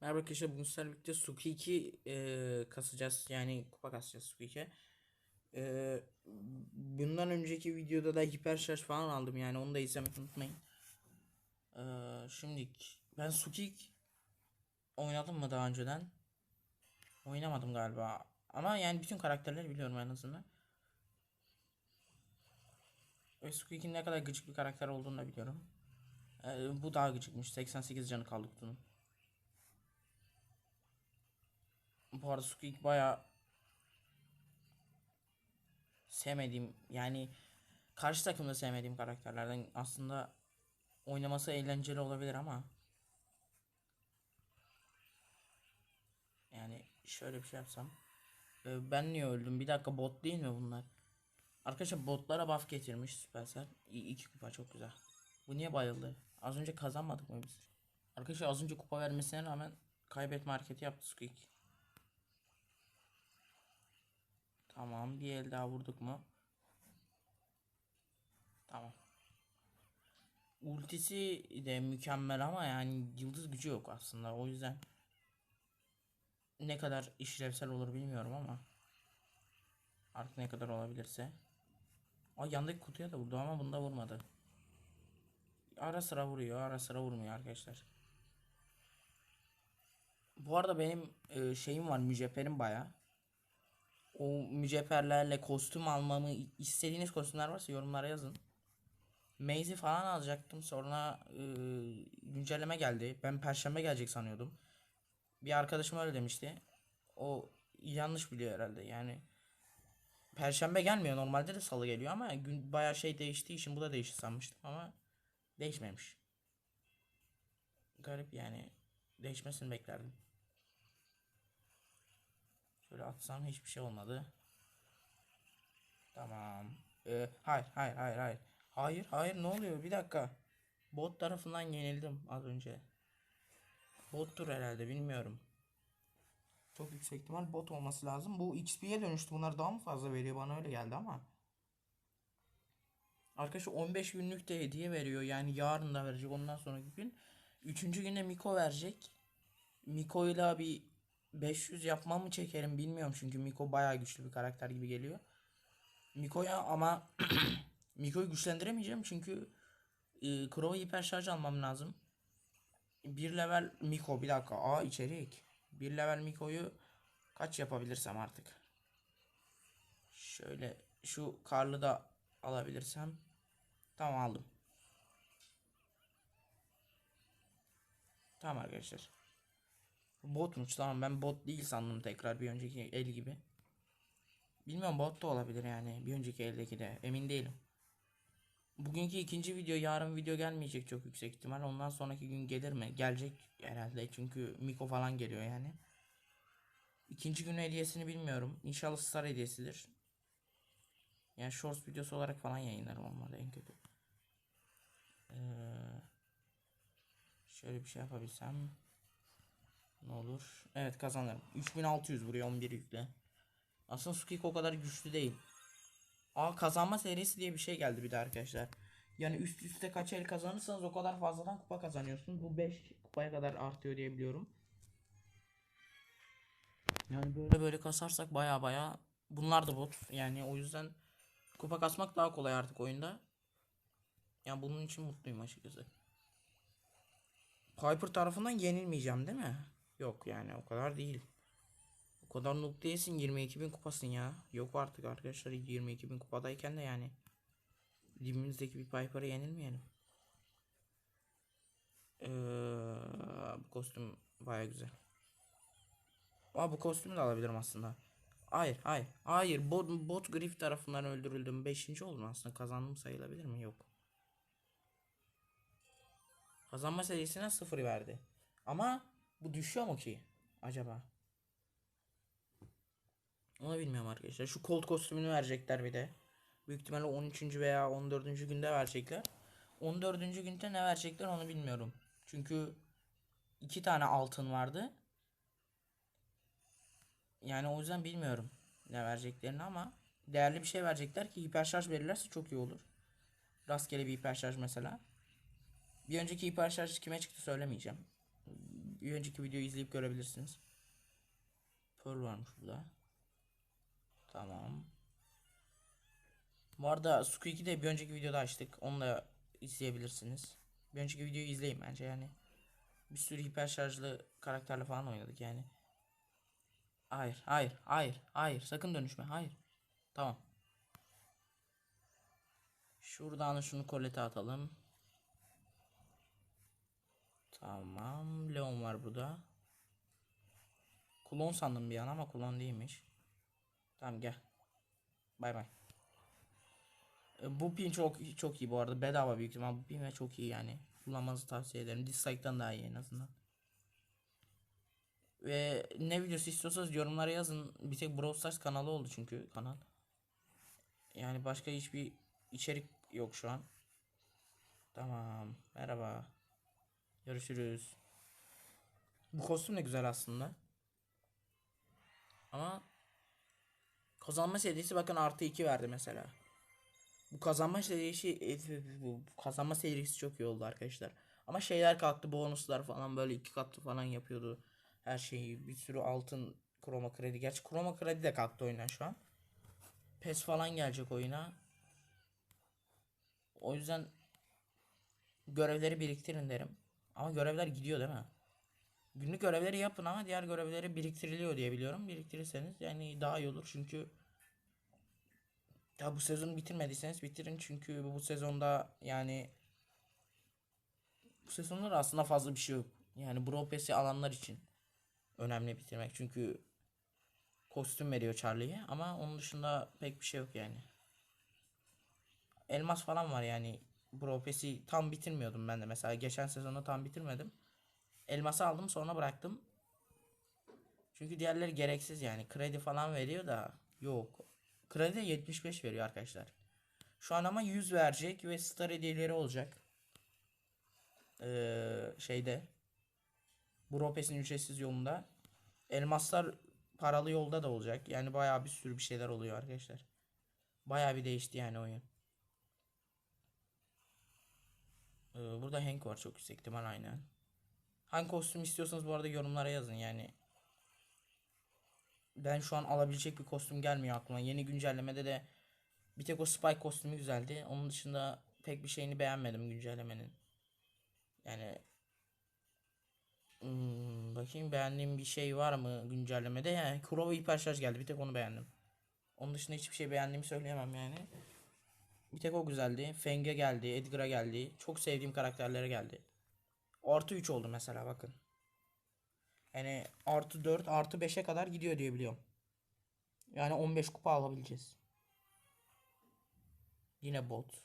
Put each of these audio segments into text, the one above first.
Merhaba arkadaşlar bugün sizlerle birlikte Suki 2 e, kasacağız yani kupa kasacağız Suki 2. E, bundan önceki videoda da hiper şarj falan aldım yani onu da izlemeyi unutmayın. E, şimdi ben Suki oynadım mı daha önceden? Oynamadım galiba ama yani bütün karakterleri biliyorum en azından. Ve Suki 2'nin ne kadar gıcık bir karakter olduğunu da biliyorum. E, bu daha gıcıkmış 88 canı kaldı kutunun. Bu arada Squeak baya sevmediğim yani karşı takımda sevmediğim karakterlerden aslında oynaması eğlenceli olabilir ama yani şöyle bir şey yapsam. Ee, ben niye öldüm? Bir dakika bot değil mi bunlar? Arkadaşlar botlara buff getirmiş Supercell. İki kupa çok güzel. Bu niye bayıldı? Az önce kazanmadık mı biz? Arkadaşlar az önce kupa vermesine rağmen kaybetme hareketi yaptı Squeak Tamam bir el daha vurduk mu? Tamam. Ultisi de mükemmel ama yani yıldız gücü yok aslında o yüzden ne kadar işlevsel olur bilmiyorum ama artık ne kadar olabilirse. Ay yandaki kutuya da vurdu ama bunda vurmadı. Ara sıra vuruyor ara sıra vurmuyor arkadaşlar. Bu arada benim e, şeyim var mücevherim baya o mücevherlerle kostüm almamı istediğiniz kostümler varsa yorumlara yazın. Maze'i falan alacaktım sonra e, güncelleme geldi. Ben perşembe gelecek sanıyordum. Bir arkadaşım öyle demişti. O yanlış biliyor herhalde yani. Perşembe gelmiyor normalde de salı geliyor ama gün bayağı şey değiştiği için bu da değişti sanmıştım ama değişmemiş. Garip yani değişmesini beklerdim. Şöyle atsam hiçbir şey olmadı. Tamam. Ee, hayır hayır hayır hayır. Hayır hayır ne oluyor bir dakika. Bot tarafından yenildim az önce. Bottur herhalde bilmiyorum. Çok yüksek ihtimal bot olması lazım. Bu XP'ye dönüştü. Bunlar daha mı fazla veriyor? Bana öyle geldi ama. Arkadaşlar 15 günlük de hediye veriyor. Yani yarın da verecek. Ondan sonraki gün. Üçüncü günde Miko verecek. Miko'yla bir 500 yapmam mı çekerim bilmiyorum çünkü Miko bayağı güçlü bir karakter gibi geliyor. Miko'ya ama Miko'yu güçlendiremeyeceğim çünkü e, Crow'a hiper şarj almam lazım. Bir level Miko bir dakika. Aa içerik. Bir level Miko'yu kaç yapabilirsem artık. Şöyle şu karlı da alabilirsem. Tamam aldım. Tamam arkadaşlar. Botmuş tamam ben bot değil sandım tekrar bir önceki el gibi. Bilmiyorum bot da olabilir yani bir önceki eldeki de emin değilim. Bugünkü ikinci video yarın video gelmeyecek çok yüksek ihtimal ondan sonraki gün gelir mi? Gelecek herhalde çünkü Miko falan geliyor yani. İkinci gün hediyesini bilmiyorum. İnşallah star hediyesidir. Yani shorts videosu olarak falan yayınlarım olmadı en kötü. Ee, şöyle bir şey yapabilsem. Ne olur? Evet kazanırım. 3600 vuruyor 11 yükle. Aslında Sukik o kadar güçlü değil. Aa kazanma serisi diye bir şey geldi bir de arkadaşlar. Yani üst üste kaç el kazanırsanız o kadar fazladan kupa kazanıyorsunuz. Bu 5 kupaya kadar artıyor diye biliyorum. Yani böyle böyle kasarsak baya baya bunlar da bot. Yani o yüzden kupa kasmak daha kolay artık oyunda. Yani bunun için mutluyum açıkçası. Piper tarafından yenilmeyeceğim değil mi? Yok yani o kadar değil. O kadar noob değilsin 22 bin kupasın ya. Yok artık arkadaşlar 22 bin kupadayken de yani. Dibimizdeki bir Piper'a yenilmeyelim. Ee, bu kostüm baya güzel. Aa bu kostümü de alabilirim aslında. Hayır hayır hayır bot, bot grif tarafından öldürüldüm. 5. oldum aslında kazandım sayılabilir mi? Yok. Kazanma serisine 0 verdi. Ama bu düşüyor mu ki acaba? Onu bilmiyorum arkadaşlar. Şu Colt kostümünü verecekler bir de. Büyük ihtimalle 13. veya 14. günde verecekler. 14. günde ne verecekler onu bilmiyorum. Çünkü iki tane altın vardı. Yani o yüzden bilmiyorum ne vereceklerini ama değerli bir şey verecekler ki hiper şarj verirlerse çok iyi olur. Rastgele bir hiper şarj mesela. Bir önceki hiper şarj kime çıktı söylemeyeceğim. Bir önceki videoyu izleyip görebilirsiniz. Pearl varmış burada. Tamam. Bu arada Squeak'i de bir önceki videoda açtık. Onu da izleyebilirsiniz. Bir önceki videoyu izleyin bence yani. Bir sürü hiper şarjlı karakterle falan oynadık yani. Hayır, hayır, hayır, hayır. Sakın dönüşme. Hayır. Tamam. Şuradan şunu kolete atalım. Tamam. Leon var burada. Klon sandım bir an ama klon değilmiş. Tamam gel. Bay bay. E, Bu pin çok çok iyi bu arada. Bedava büyük ihtimal bu pin çok iyi yani. Kullanmanızı tavsiye ederim. Dislike'dan daha iyi en azından. Ve ne videosu istiyorsanız yorumlara yazın. Bir tek Brawl Stars kanalı oldu çünkü kanal. Yani başka hiçbir içerik yok şu an. Tamam. Merhaba. Görüşürüz. Bu kostüm de güzel aslında. Ama kazanma serisi bakın artı 2 verdi mesela. Bu kazanma serisi bu kazanma serisi çok iyi oldu arkadaşlar. Ama şeyler kalktı bonuslar falan böyle iki katlı falan yapıyordu. Her şeyi bir sürü altın kroma kredi. Gerçi kroma kredi de kalktı oyuna şu an. PES falan gelecek oyuna. O yüzden görevleri biriktirin derim. Ama görevler gidiyor değil mi? Günlük görevleri yapın ama diğer görevleri biriktiriliyor diye biliyorum. Biriktirirseniz yani daha iyi olur çünkü ya bu sezonu bitirmediyseniz bitirin çünkü bu sezonda yani bu sezonda da aslında fazla bir şey yok. Yani Brawl Pass'i alanlar için önemli bitirmek çünkü kostüm veriyor Charlie'ye ama onun dışında pek bir şey yok yani. Elmas falan var yani. Pass'i tam bitirmiyordum ben de mesela geçen sezonda tam bitirmedim. Elması aldım sonra bıraktım. Çünkü diğerleri gereksiz yani. Kredi falan veriyor da yok. Kredi 75 veriyor arkadaşlar. Şu an ama 100 verecek ve star hediyeleri olacak. Ee, şeyde. Pass'in ücretsiz yolunda. Elmaslar paralı yolda da olacak. Yani bayağı bir sürü bir şeyler oluyor arkadaşlar. Bayağı bir değişti yani oyun. Ee, burada Hank var çok yüksek ihtimal aynen. Hangi kostüm istiyorsanız bu arada yorumlara yazın yani. Ben şu an alabilecek bir kostüm gelmiyor aklıma. Yeni güncellemede de bir tek o Spike kostümü güzeldi. Onun dışında pek bir şeyini beğenmedim güncellemenin. Yani hmm, bakayım beğendiğim bir şey var mı güncellemede? Yani Kurova hiper şarj geldi. Bir tek onu beğendim. Onun dışında hiçbir şey beğendiğimi söyleyemem yani. Bir tek o güzeldi. Feng'e geldi, Edgar'a geldi. Çok sevdiğim karakterlere geldi. Artı 3 oldu mesela bakın. Yani artı 4 artı 5'e kadar gidiyor diye biliyorum. Yani 15 kupa alabileceğiz. Yine bot.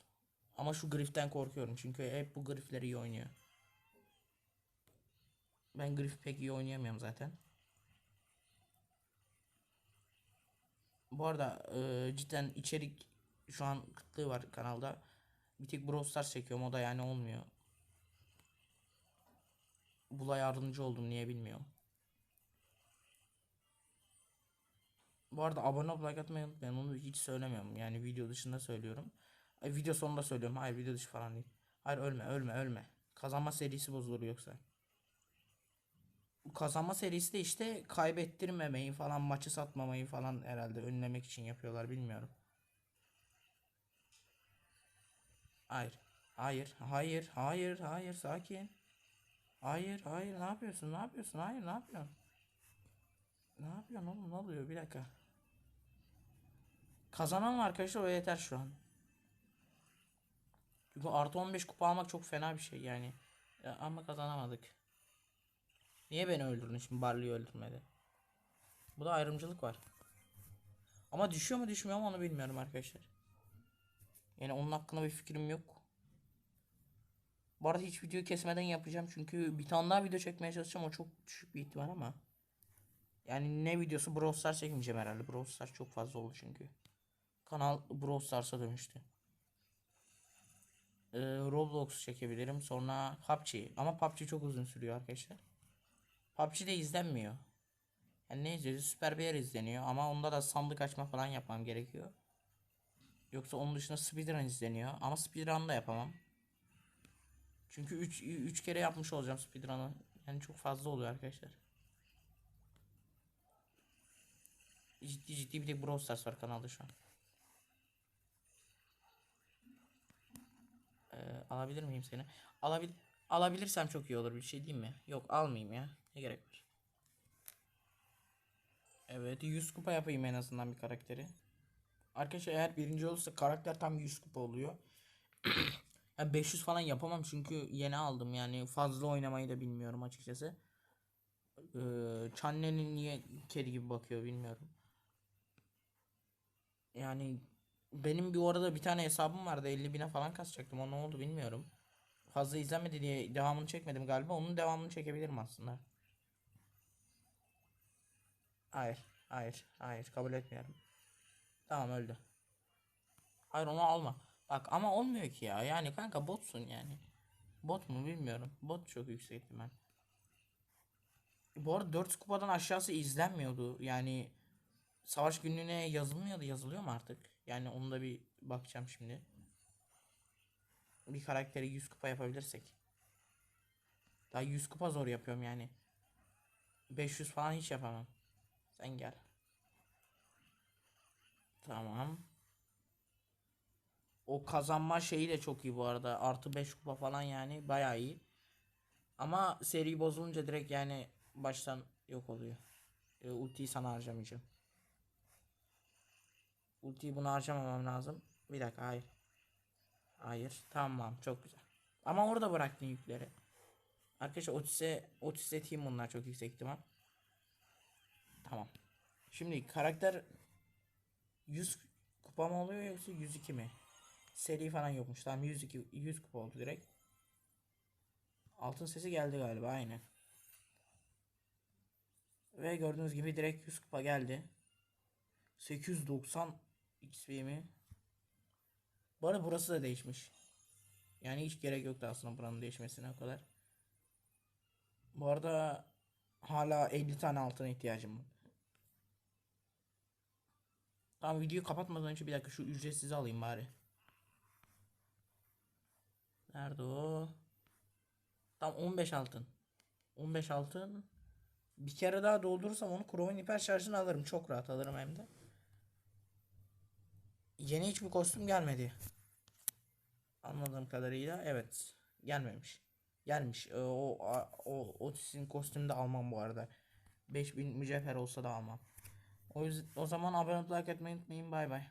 Ama şu Griff'ten korkuyorum. Çünkü hep bu Griff'ler iyi oynuyor. Ben Griff pek iyi oynayamıyorum zaten. Bu arada e, cidden içerik şu an kıtlığı var kanalda. Bir tek Brawl Stars çekiyorum o da yani olmuyor. Bula yardımcı oldum niye bilmiyorum. Bu arada abone olup like atmayı unutmayın. Onu hiç söylemiyorum. Yani video dışında söylüyorum. Ay, video sonunda söylüyorum. Hayır video dışı falan değil. Hayır ölme ölme ölme. Kazanma serisi bozulur yoksa. Bu kazanma serisi de işte kaybettirmemeyi falan maçı satmamayı falan herhalde önlemek için yapıyorlar bilmiyorum. Hayır. Hayır. Hayır. Hayır. Hayır. Sakin. Hayır. Hayır. Ne yapıyorsun? Ne yapıyorsun? Hayır. Ne yapıyorsun? Ne yapıyorsun oğlum? Ne oluyor? Bir dakika. Kazanan arkadaşlar o yeter şu an. Çünkü artı 15 kupa almak çok fena bir şey yani. Ya, ama kazanamadık. Niye beni öldürdün şimdi Barley'i öldürmedi? Bu da ayrımcılık var. Ama düşüyor mu düşmüyor mu onu bilmiyorum arkadaşlar. Yani onun hakkında bir fikrim yok. Bu arada hiç videoyu kesmeden yapacağım çünkü bir tane daha video çekmeye çalışacağım o çok düşük bir ihtimal ama. Yani ne videosu Brawl Stars çekmeyeceğim herhalde. Brawl Stars çok fazla oldu çünkü. Kanal Brawl Stars'a dönüştü. Ee, Roblox çekebilirim. Sonra PUBG. Ama PUBG çok uzun sürüyor arkadaşlar. PUBG de izlenmiyor. Yani ne izliyoruz? Süper bir yer izleniyor. Ama onda da sandık açma falan yapmam gerekiyor. Yoksa onun dışında speedrun izleniyor. Ama speedrun da yapamam. Çünkü 3 3 kere yapmış olacağım speedrun'ı. Yani çok fazla oluyor arkadaşlar. Ciddi ciddi bir de Brawl Stars var kanalda şu an. Ee, alabilir miyim seni? Alabil alabilirsem çok iyi olur bir şey değil mi? Yok almayayım ya. Ne gerek var? Evet 100 kupa yapayım en azından bir karakteri. Arkadaşlar eğer birinci olursa karakter tam 100 kupa oluyor. ya 500 falan yapamam çünkü yeni aldım yani fazla oynamayı da bilmiyorum açıkçası. Ee, Çanne'nin niye kedi gibi bakıyor bilmiyorum. Yani benim bir orada bir tane hesabım vardı 50 bine falan kasacaktım o ne oldu bilmiyorum. Fazla izlenmedi diye devamını çekmedim galiba onun devamını çekebilirim aslında. Hayır hayır hayır kabul etmiyorum. Tamam öldü. Hayır onu alma. Bak ama olmuyor ki ya. Yani kanka botsun yani. Bot mu bilmiyorum. Bot çok yüksek ihtimal. Bu arada 4 kupadan aşağısı izlenmiyordu. Yani savaş günlüğüne yazılmıyordu. Yazılıyor mu artık? Yani onu da bir bakacağım şimdi. Bir karakteri 100 kupa yapabilirsek. Daha 100 kupa zor yapıyorum yani. 500 falan hiç yapamam. Sen gel. Tamam. O kazanma şeyi de çok iyi bu arada. Artı 5 kupa falan yani bayağı iyi. Ama seri bozulunca direkt yani baştan yok oluyor. E, ultiyi sana harcamayacağım. Ultiyi buna harcamamam lazım. Bir dakika hayır. Hayır. Tamam çok güzel. Ama orada bıraktın yükleri. Arkadaşlar Otis'e Otis'e team bunlar çok yüksek ihtimal. Tamam. Şimdi karakter 100 kupa mı oluyor yoksa 102 mi? Seri falan yokmuş. Tamam 102 100 kupa oldu direkt. Altın sesi geldi galiba aynen. Ve gördüğünüz gibi direkt 100 kupa geldi. 890 XP mi? Bu arada burası da değişmiş. Yani hiç gerek yoktu aslında buranın değişmesine o kadar. Bu arada hala 50 tane altına ihtiyacım var. Tamam videoyu kapatmadan önce bir dakika şu ücretsiz alayım bari. Nerede o? Tam 15 altın. 15 altın. Bir kere daha doldurursam onu Chrome'un hiper şarjını alırım. Çok rahat alırım hem de. Yeni hiçbir kostüm gelmedi. Anladığım kadarıyla evet. Gelmemiş. Gelmiş. Ee, O o, o Otis'in kostümü de almam bu arada. 5000 mücevher olsa da almam. O yüzden o zaman abone olup like etmeyi unutmayın. Bay bay.